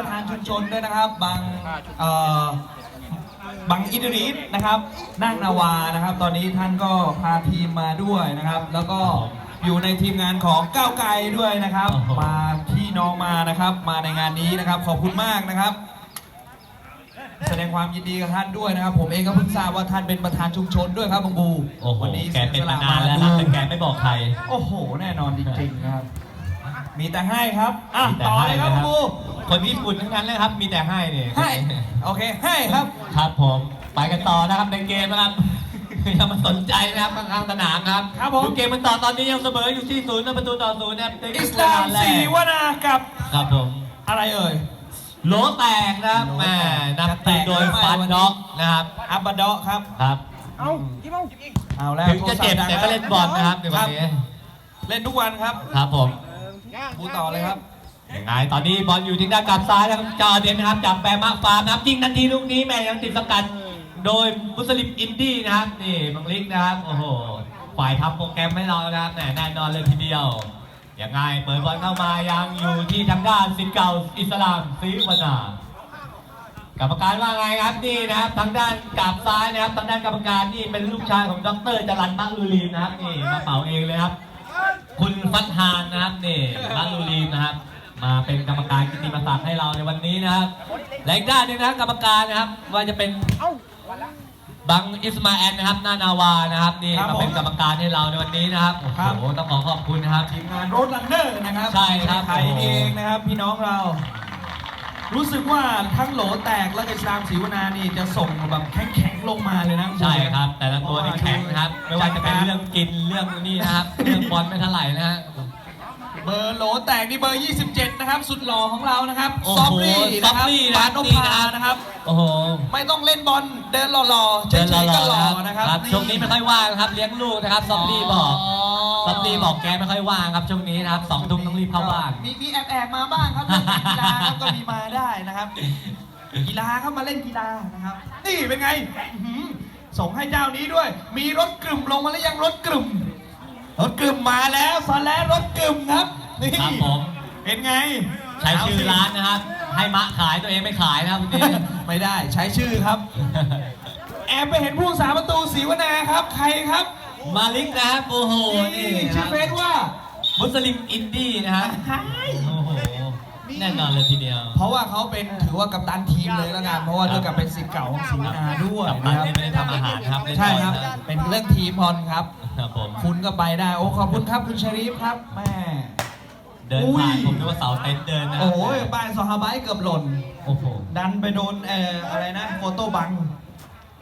ประธานชุมชนด้วยนะครับ บางเอ่อบางอินทรีนะครับนั่งนาวานะครับ ตอนนี้ท่านก็พาทีมมาด้วยนะครับ แล้วก็อยู่ในทีมงานของก้าวไกลด้วยนะครับโอ้โหมาพี่น้องมานะครับ มาในงานนี้นะครับ ขอบคุณมากนะครับ แสดงความยินดีกับท่านด้วยนะครับ ผมเองก็เพิ่งทราบว่าท่านเป็นประธานชุมชนด้วยครับบางบูโอ้โหวันี้แกเป็นมานานสียสะแล้วนะแต่แกไม่บอกใคร โอ้โห แน่นอนจริงๆนะครับ มีแต่ให้ครับอะมีแต่ต่อให้เลยครับนะบางบู คนญี่ปุ่นทั้งนั้นเลยครับ มีแต่ให้เนี่ยให้โอเคให้ครับ ครับผม ไปกันต่อนะครับในเกมนะครับอย่ามาสนใจนะครับข้างๆสนามครับครับผมดูเกมมันต่อตอนนี้ยังเสมออยู่ที่ศูนย์ประตูต่อศูนย์นะครับในอิสลามเวแรกสีวนากับครับผมอะไรเอ่ยโหลแตกนะครับโหลแหม่แตกนำทีมโดยจะแตกหรือไม่ฟันวันนี้น็อกนะครับอับบาดอครับครับเอาเอาแล้วถึงจะเจ็บแต่ก็เล่นบอลนะครับในวันนี้เล่นทุกวันครับครับผมพูดต่อเลยครับ ยังไงตอนนี้บอลอยู่ที่ด้านกลับซ้ายนะครับจาเดนนะครับจากแปรมาฟาร์มนะครับยิงทันทีลูกนี้แม่ยังติดสกัดโดยมุสลิมอินดี้นะครับนี่บังลิกนะครับโอ้โหฝ่ายทำโปรแกรมให้เรานะครับแหมแน่นอนเลยทีเดียวยังไงเปิดบอลเข้ามายังอยู่ที่ทางด้านสิทธิ์เก่าอิสลามศรีวนา กรรมการว่าไงครับนี่นะครับทางด้านกราบซ้ายนะครับทางด้านกรรมการนี่เป็นลูกชายของดรจรันมะลูลีนนะครับนี่มาเป่าเองเลยครับ คุณฟัตฮานนะครับนี่มะลูลีนนะครับ มาเป็นกรรมการกิตติมศักดิ์ให้เราในวันนี้นะครับและอีกด้านหนึงนะครับกรรมการนะครับว่าจะเป็นบังอิสมาแอลนะครับหน้านาวานะครับนี่ครับมาเป็นผมกรรมการให้เราในวันนี้นะครับโอ้ครับ โหต้องขอขอบคุณนะครับ ทีมงานโรดลันเนอร์นะครับใช่ครับไทยเองนะครับ พี่น้องเรา รู้สึกว่าทั้งโหลแตกและอิสลามศรีวนานี่จะส่งแบบแข็งๆลงมาเลยนะใช่ครับ แต่ละตัวนี่แข็งนะครับ ไม่ว่าจะเป็นเรื่องกินเรื่องนี่นะครับ เรื่องบอลไม่เท่าไหร่นะฮะเบอร์โหลแตกนี่เบอร์ 27 นะครับ สุดหล่อของเรานะครับโอ้โหซอฟลี่นะครับซอฟลี่นะบาสนพานะครับ โอ้โหไม่ต้องเล่นบอลเดินหล่อๆเฉเดินยๆก็รหอล่อๆนะนะคครัรับบช่วงนี้ไม่ค่อยว่างนะครับเลี้ยงลูกนะครับซอฟลี่บอกซอฟลี่บอกแกไม่ค่อยว่างครับช่วงนี้นะครับสองทุ่มต้องรีบเข้าบ้าน มีมีแอบแอบๆมาบ้างครับเรื่องกีฬาครับก็มีมาได้นะครับ กีฬาครับมาเล่นกีฬานะครับ นี่เป็นไงอื้อหือส่งให้เจ้านี้ด้วย มีรถกลุ่มลงมาแล้วยังรถกลุ่มรถกลุ่มมาแล้วซอลแล้วรถกลุ่มครับ นี่ครับผม เป็นไงใช้ชื่อร้านนะครับ ให้มะขายตัวเองไม่ขายนะครับวันนี้ไม่ได้ใช้ชื่อครับ แอบไปเห็นผู้สาประตูศรีวนาครับ ใครครับ มาลิกนะครับโอ้โหนี่นี่นะคชื่รัอบเฟซว่ามุสลิมอินดี้นะครับโอ้โหแน่นอนเลยทีเดียว เพราะว่าเขาเป็นถือว่ากัปตันทีมเลยแล้วกันเพราะว่าด้วยกับเป็นสิทธิ์เก่าของศรีวนาด้วยกับนะตันครับนี่ไม่ได้ทำอาหารนะครับเล่นใช่บอลครับนะเป็นเรื่องทีมพรครับ ครับผม คุณก็ไปได้ โอ้ ขอบคุณครับ คุณชรีฟครับ แม่ เดินอุ้ผ่านยผมนึกว่าเสาเต็นท์เดินนะโอ้ยบ้านซอฮาบายเกือบหล่น โอ้โห ดันไปโดนเอ่ออะไรนะโฟโต้บัง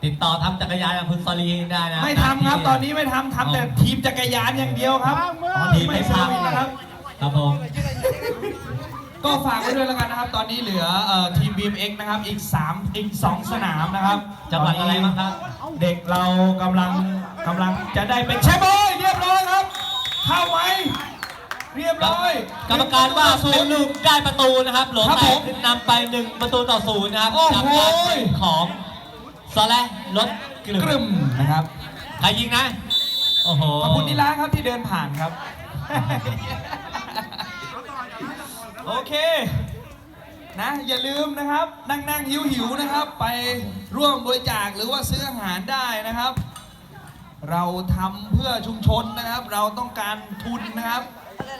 ติดต่อทำจักรยานกับคุณซอลีได้นะ ไม่ทำครับ ตอนนี้ไม่ทำทำแต่ทีมจักรยานอย่างเดียวครับอ๋อทีมไม่ททำนะครับ ครับผมก็ฝากไว้ด้วยแล้วกันนะครับ ตอนนี้เหลือเอ่อทีม BMX นะครับ อีก 3 อีก 2 สนามนะครับจังหวัดอะไรบ้างครับ เด็กเรากำลังกำลังจะได้เป็นแชมป์โอ้ยเรียบร้อยครับ เข้าไหม เรียบร้อย กรรมการว่าศูเป็นนย์ลูกได้ประตูนะครับหลวงครับแตผกมขึ้นนำไปหนึ่งประตูต่อศูนย์นะครับโอ้โห จากการยิงของซอแลรถกกลึรึมมนะครับใครยิงนะ โอ้โห ขอบคุณนิลาครับที่เดินผ่านครับ โอเค นะ อย่าลืมนะครับ นั่งนั่งหิวหิวๆนะครับ ไปร่วมบริจาคหรือว่าซื้ออาหารได้นะครับ เราทำเพื่อชุมชนนะครับ เราต้องการทุนนะครับ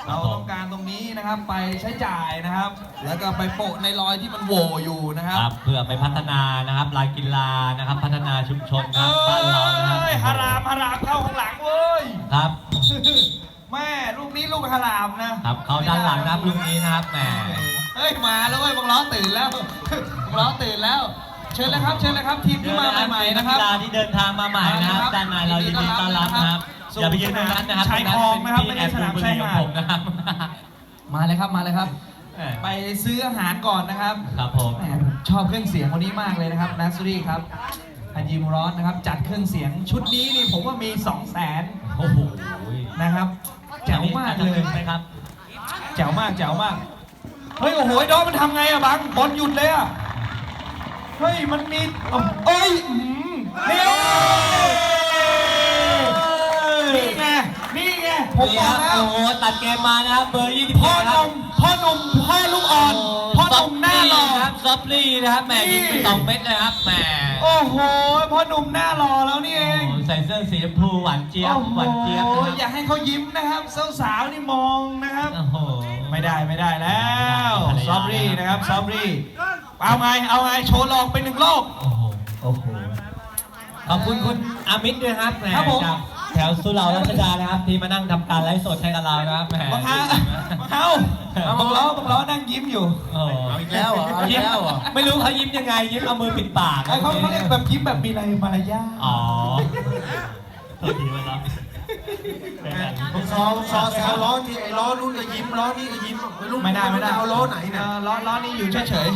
เราต้องการตรงนี้นะครับไปใช้จ่ายนะครับ แล้วก็ไปโปะในรอยที่มันโหวอยู่นะครับ ครับเพื่อไปพัฒนานะครับลานกีฬานะครับ พัฒนาชุมชนครับบ้านเรานะครับเอ้ยฮารามฮารามเข้าข้างหลังเว้ย ครับแม่ลูกนี้ลูกฮารามนะครับเขาด้านหลังนะครับลูกนี้นะครับแหมเฮ้ยมาแล้วเว้ยบังล้อตื่นแล้วบังล้อตื่นแล้ว เชิญเลยครับ เชิญเลยครับทีมที่มาใหม่ๆนะครับ กีฬาที่เดินทางมาใหม่นะครับด้านในเรายินดีต้อนรับนะครับ อย่าไปยืนตรงนั้นนะครับชายคลองนะครับตไม่งใช่นั้นสเป็นนามที่แอบดูบุหรี่ของชายหาด ผมนะครับ มาเลยครับมาเลยครับแหมไปซื้ออาหารก่อนนะครับครับผม แหมผมชอบเครื่องเสียงคนนี้มากเลยนะครับนัสซูรี่ครับฮันยีมูรอสนะครับ จัดเครื่องเสียงชุดนี้นี่ผมว่ามี2 0 0แสนโอ้โหนะครับแจ๋วมากเลยไหมครับแจ๋วมากแจ๋วมาก เฮ้ย โอ้โหไอ้ดอมมันทำไงอะบังบอลหยุดเลยอะเฮ้ย มันมีเอ้ยอื้อหือนี่นี่ไง นี่ไง ผมบนี่อกครับแล้วโอ้โหตัดเกมมานะครับเบอร์พ่อ27หครันุ่บมพ่อหนุ่มพ่อลูกอ่อน พ่อหหนุ่มหน้าหล่อ ครับซอฟลี่นะครับแหมยิงไปสองเม็ดเลยครับแหมโอ้โหพ่อหนุ่มหน้าหล่อแล้วนี่เองโอ้ใส่เสื้อสีชมพูหวานเจี๊ยบโอ้โหหวานเจี๊ยบนะอคย่ารับให้เขายิ้มนะครับสาวๆนี่มองนะครับ โอ้โห ไม่ได้ไม่ได้แล้วภรรยาซอบรี่นะครับซอบรี่เอาไงเอาไงโชว์ลองไปหนึ่งรอบ โอ้โหโอ้โหขอบคุณคุณอามิตรด้วยครับแหมครับผม จาก แถวสุเหร่ารัชดานะครับ ที่มานั่งทำการไลฟ์สดให้กับเรานะครับแหมบังฮะบังเฮาเอาบังล้อบังล้อนั่งยิ้มอยู่โอ้เอาอีกแล้วเหรอเอาอีกแล้วเหรอไม่รู้เขายิ้มยังไงยิ้มเอามือปิดปากไอ้เขาเขาเรียกแบบยิ้มแบบมีอะไรมารยาทอ๋อโทษทีมาครับซอซอแซวล้อที่ไอ้ล้อนู้นก็ยิ้มล้อนี้ก็ยิ้มไม่รู้ไม่ได้ไม่ได้เอาล้อไหนเนี่ยล้อล้อนี่อยู่เฉย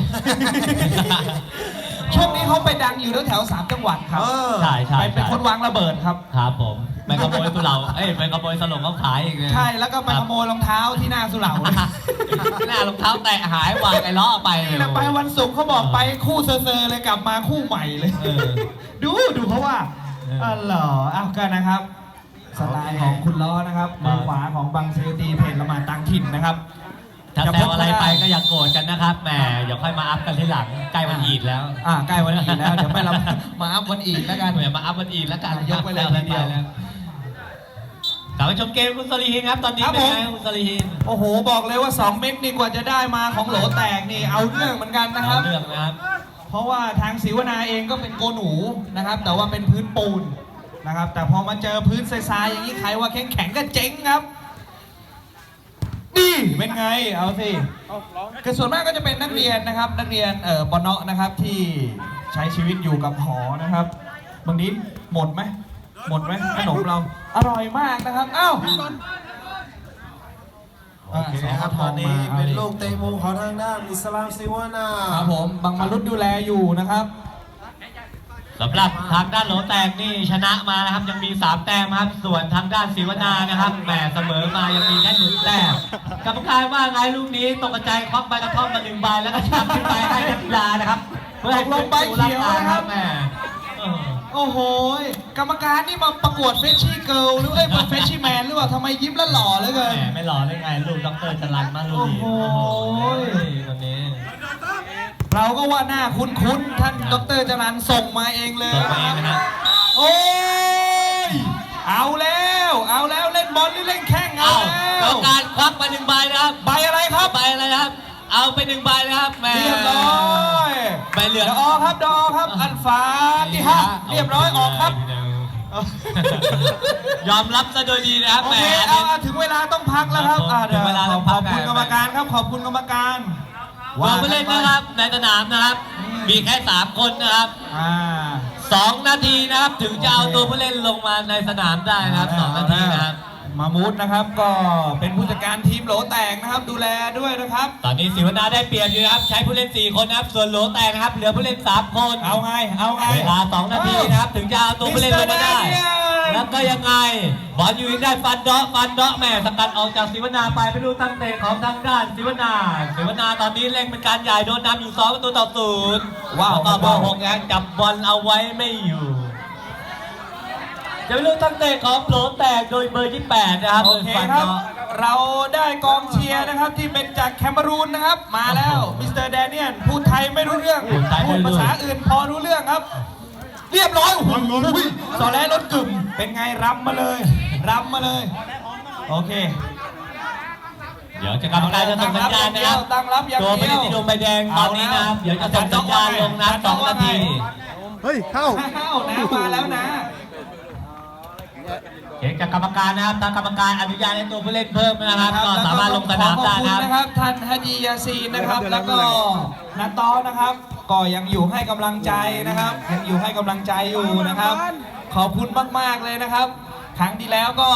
ๆช่วงนี้เขาไปดังอยู่แถวสามจังหวัดครับใช่ใช่ไปเป็นคนวางระเบิดครับครับผม ไปขโมยสุเหร่าเอ้ยไปขโมยสลงเขาขายอีกเลยใช่แล้วก็ไปขโมยรองเท้าที่หน้าสุเหร่าหน้ารองเท้าแตะหายวางไอ้ล้อไปเลยนี่แหละไปวันศุกร์เขาบอกไปคู่เซอร์ๆเลยกลับมาคู่ใหม่เลยเออดูดูเพราะว่าเอออ๋อ๋อเหรออ้าวก็นะครับสไตล์ของคุณล้อนะครับมือขวาของบังเซตีเพจละหมาดต่างถิ่นนะครับ ถ้าแซวอะไรไปก็อย่าโกรธกันนะครับแหมเดี๋ยวค่อยมาอัพกันทีหลังใกล้วันอีดแล้วอ่าใกล้วันอีดแล้วเดี๋ยวไม่เรามาอัพวันอีดแล้วกันเดี๋ยวมาอัพวันอีดแล้วกันยกไปเลยทีเดียวกลับมาชมเกมคุณสลีฮินครับตอนนี้ครับเป็นผมไงคุณสลีฮินโอ้โหบอกเลยว่า 2 เม็ดนี่กว่าจะได้มาของโหลแตกนี่เอาเรื่องเหมือนกันนะคเอารับเรื่องนะครับ เพราะว่าทางศิวนาเองก็เป็นโกหนูนะครับ แต่ว่าเป็นพื้นปูนนะครับ แต่พอมาเจอพื้นทรายๆอย่างนี้ใครว่าแข็งแข็งๆก็เจ๊งครับ นี่เป็นไง เอาสิคือส่วนมากก็จะเป็นนักเรียนนะครับ นักเรียนเอ่อปนเนาะนะครับที่ใช้ชีวิตอยู่กับหอนะครับบางทีหมดไหมหมดไหมขนมเราอร่อยมากนะครับอ้าวโอเคครับตอนนี้เป็นลูกเตะมุมของทางด้านอิสลามซิวานาครับผมบางมารุดดูแลอยู่นะครับ สำหรับทางด้านโหลแตกนี่ชนะมานะครับยังมี 3 แต้มครับ ส่วนทางด้านศิวนานะครับแหมเสมอมายังมีแค่หนึ่งแต้มกรรมการว่าไงลูกนี้ตกกระจายควักใบกระท่อมมาหนึ่งใบแล้วก็ชักขึ้นไปให้นักกีฬานะครับเพื่อให้ตกลงใบเขียวนะครับแหมเออโอ้โหยกรรมการนี่มาประกวดเฟชชี่เกิลหรือเอ้ยเฟชชี่แมนหรือเปล่าทำไมยิ้มแล้วหล่อเหลือเกินแหมไม่หล่อได้ไงลูกดรจรันมาลูดีโอ้โหคนนี้ เราก็ว่าหน้าคุ้นๆ ท่านดรจรันส่งมาเองเลยส่งมาเองนะครับโอ้ย เอาแล้ว เอาแล้วเล่นบอลหรือเล่นแข้งเอาเอ้ากรแล้รวมการควักมาหนึ่งใบนะครับใบอะไรครับใบอะไรนะครับ เอาไปหนึ่งใบนะครับแหม เรียบร้อยใบเหลือง ดอครับดอครับ อันฟาที่ฮะเรียบร้อยออกครับ ยอมรับซะโดยดีนะครับโอแหม เคอันเอานี้เอาถึงเวลาต้องพักแล้วครับอ่าถึงเวลาต้องพักขอบคุณแหม่กรรมการครับ ขอบคุณกรรมการ วางผู้เล่นนะครับในสนามนะครับ มีแค่ 3 คนนะครับอ่า2นาทีนะครับถึงจะเอาตัวผู้เล่นลงมาในสนามได้นะครับ2นาทีนะครับ มามูดนะครับก็เป็นผู้จัดการทีมโหลแตกนะครับ ดูแลด้วยนะครับ ตอนนี้ศิวนาได้เปรียบอยู่นะครับ ใช้ผู้เล่น 4 คนนะครับ ส่วนโหลแตกนะครับ เหลือผู้เล่น 3 คนเอาไงเอาไง เวลา 2 นาทีนะครับ ถึงจะเอาตัวผู้เล่นลงมาได้มิสเตอร์แดเนียลแล้วก็ยังไงบอลอยู่อีกได้ฟันเดาะฟันเดาะแหม่สกัดออกจากศิวนาไปไปดูตั้งเตะของทางด้านศิวนาศิวนาตอนนี้เล่งเป็นการใหญ่โดนนำอยู่2ประตูต่อศูนย์ว้าวแล้วก็เบอร์หกยังจับบอลเอาไว้ไม่อยู่ จะไปดูตั้งเตะของโหลแตกโดยเบอร์ที่ 8 นะครับโอเคฟันครับเดาะเราได้กองเชียร์นะครับที่เป็นจากแคนารูนนะครับ มาแล้วมิสเตอร์แดเนียลพูดไทยไม่รู้เรื่อง พูดไทยไม่รู้ภาษาอื่นพอรู้เรื่องครับ เรียบร้อยโอ้โหสอแลรถกึ่มเป็นไงรำมาเลยรำมาเลย โอเคเดี๋ยวจะกรรมการจะส่งสัญญาณนะครับตั้งรับอย่างเดียวตัวไม่ได้ที่โดนใบแดงตอนนี้นะครับเดี๋ยวจะส่งสัญญาณลงนะสองนาที เฮ้ย เข้าข้าวนะมาแล้วนะ เช็คจากกรรมการนะครับถ้ากรรมการอนุญาตให้ตัวผู้เล่นเพิ่มนะครับ ก็สามารถลงสนามได้นะขอบคคุณรับ นะครับ ท่านฮาจียาซีนนะครับ แล้วก็นัตต้อนะครับ ก็ยังอยู่ให้กำลังใจนะครับ ยังอยู่ให้กำลังใจอยู่นะครับ ขอบคุณมากๆเลยนะครับ ครั้งที่แล้วก็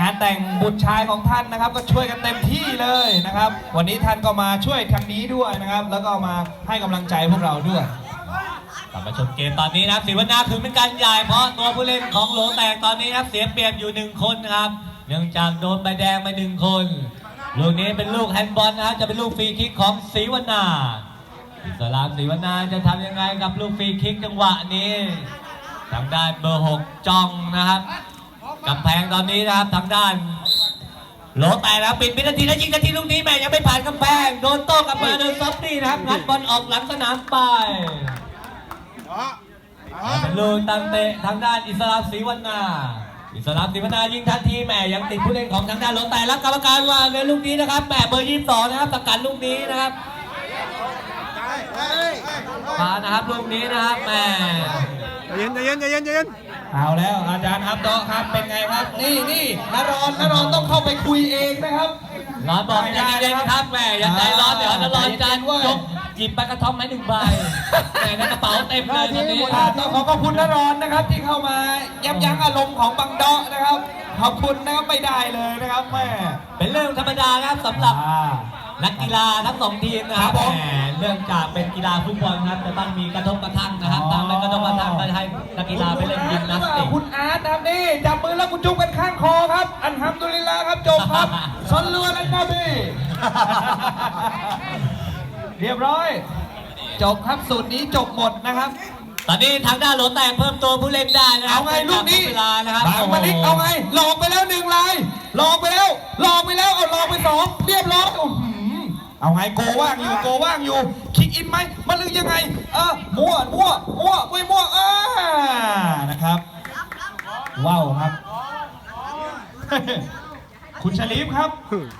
งานแต่งบุตรชายของท่านนะครับ ก็ช่วยกันเต็มที่เลยนะครับ วันนี้ท่านก็มาช่วยทางนี้ด้วยนะครับ แล้วก็มาให้กำลังใจพวกเราด้วยก ลับมาชมเกมตอนนี้นะครับศิวนาคือเป็นการใหญ่เพราะตัวผู้เล่นของโหลแตกตอนนี้นะครับเสียเปรียบอยู่หนึ่งคนครับ เนื่องจากโดนใบแดงไปหนึ่งคนลูกนี้เป็นลูกแฮนด์บอลนะครับจะเป็นลูกฟรีคิกของศรีวนาสลามศรีวนาจะทำยังไงกับลูกฟรีคิกจังหวะนี้ทางด้านเบอร์หกจ้องนะครับกำแพงตอนนี้นะครับทางด้านโหลแตกแล้วปิดวินาทีแล้วยิงนาทีลูกนี้แม่ยังไม่ผ่านกำแพงโดนโต้กลับมาโดนซอฟตี้นะครับงัดบอลออกหลังสนามไป ลูกตังเตะทางด้านอิสลามศรีวรรณาอิสลามศรีวรรณายิงทันทีแม่ยังติดผู้เล่นของทางด้านหลแตกแล้วกรรมการว่าในลูกนี้นะครับแหมเบอร์ยี่สิบสองนะครับสกัดลูกนี้นะครับมานะครับลูกนี้นะครับแม่ใจเย็นเย็นเย็นเย็นเอาแล้วอาจารย์ครับโตะครับเป็นไงครับ นี่นี่นรอนนรอนต้องเข้าไปคุยเองนะครับร้อนบอกใจเย็นครับแม่อย่าใจร้อนเดี๋ยวจะร้อนจานใจเย็นๆเว้ยยก หยิบไปกระท่อมไม้หนึ่งใบแม่ในกระเป๋าเต็มเลยตอนนี้อ่าต้องขอขอบคุณนรอนนะครับ ที่เข้ามายับยั้งอารมณ์ของบังเดาะนะครับ ขอบคุณนะครับไม่ได้เลยนะครับแม่เป็นเรื่องธรรมดาครับสำหรับ อ่า นักกีฬาทั้งสองทีมนะครับครับผมแหมเนื่องจากเป็นกีฬาฟุตบอลครับจะต้องมีกระทบกระทั่งนะครับอ๋อ ตามไปกระทบกระทั่งก็ให้นักกีฬาไปเล่นยิมนาสติก คุณอาร์ตนะครับนี่จับมือแล้วคุณจุ๊บกันข้างคอครับ อันทำดุลิลลาห์ครับจบครับซอนลัวแล้วนะพี่ เรียบร้อย จบครับสูตรนี้จบหมดนะครับตอนนี้ทางด้านโหลแตกเพิ่มตัวผู้เล่นได้นะครัเอาไงลูกนี้เวลานะครับบางมานิกเอาไงหลอกไปแล้วหนึ่งลายหลอกไปแล้วหลอกไปแล้วเอาหลอกไปสองเรียบร้อยอื้อหือเอาไงโกว่างอยู่โกว่างอยู่คิกอินไหมมันหรือยังไงเออมั่วมั่วมั่วไม่มั่วอ่านะครับว้าวครับ คุณชลีฟครับ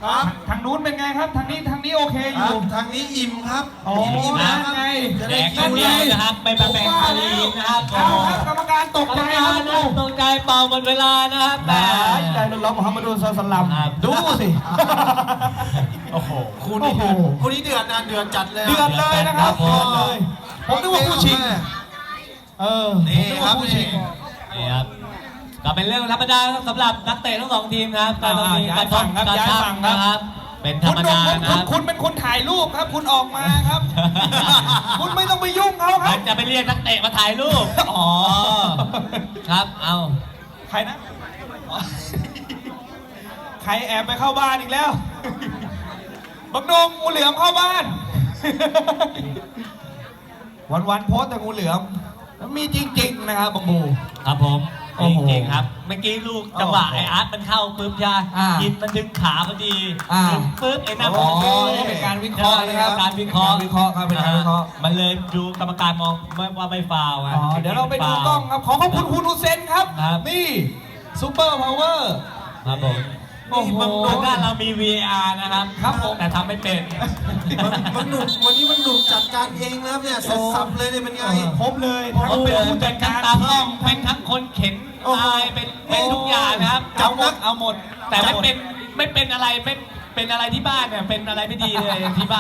ครับทางนู้นเป็นไงครับ ทางนี้ทางนี้โอเคอครัยู่บทางนี้อิ่มครับอ๋ออิ่มนั่นะนไง จะแดได้กคิกันวเดีเลยวยนะครับ ไม่มาแบ่งคารีนะครับเอาครับกรรมการตกกรใจรมคการรับนะตรงใจเป่าหมดเวลานะครับแหมได้ใจเรามุฮัมมัดุลซอลลัลลัมครับ ดูสิ โอ้โหคู่โอ้นี้โหเดือดคู่นี้เดือดนะเดือดจัดเลยเดือดเลยนะครับครัเดืบอดเลย ผมนึกว่าผู้ชิง เออนี่ผมกครัว่าบผู้ชิง นี่ครับ ก็เป็นเรื่องธรรมดาครับสำหรับนักเตะทั้งสองทีมนะครับการต้องมีอ่าการย้ายฝั่งครับการย้ายทับฝั่งครับนะครับเป็นธรคุรณมหนุ่ดามคุณนะคคุณรับคุณเป็นคนถ่ายรูปครับ คุณออกมาครับ คุณไม่ต้องไปยุ่งเขาคมัรับนจะไปเรียกนักเตะมาถ่ายรูปอ๋อครับเอาใครนะอ๋อใครแอบไปเข้าบ้านอีกแล้วบักโดงงูเหลือมเข้าบ้าน วันวันๆโพสต์แต่งูเหลือมแล้วมีจริง ๆ นะครับบังบูครับผม โอ้โหจริงๆครับ เมื่อกี้ลูกจังหวะโอ้โหไออาร์ตมันเข้าปุ๊บยาอ่ายินมันดึงขาพอดีอ่า ดึงปุ๊บไอ้นั่นอ๋อโอ้โหนี่เป็นการวิเคราะห์นะครับการวิเคราะห์เป็นการวิเคราะห์ครับเป็นการวิเคราะห์ มันเลยดูกรรมการมองไม่ว่าไม่ฟาวล์อะ อ๋อเดี๋ยวเราไปดูกล้องครับ ขอขอบคุณคุณอุเซนครับ ครับ นี่ซูเปอร์พาวเวอร์ ครับผมโอ้โหทางด้านเรามี VAR นะครับครับผม แต่ทำไม่เป็น มันมันหนุกวันนี้มันหนุกจัดการเองนะครับเนี่ยเสร็จสับเลยเนี่ยเป็นไง ครบเลยทั้ทั้งงเป็เป็นนผู้ผู้จัจัดดกาการรตาตากล้องเป็นทั้งคนเข็น ตายเป็นเป็นทุกอย่างนะครับเอาหมดเอาหมด แต่ไม่เป็นไม่เป็นอะไรไม่เป็นอะไรที่บ้านเนี่ยเป็นอะไรไม่ดีเลยที่บ้าน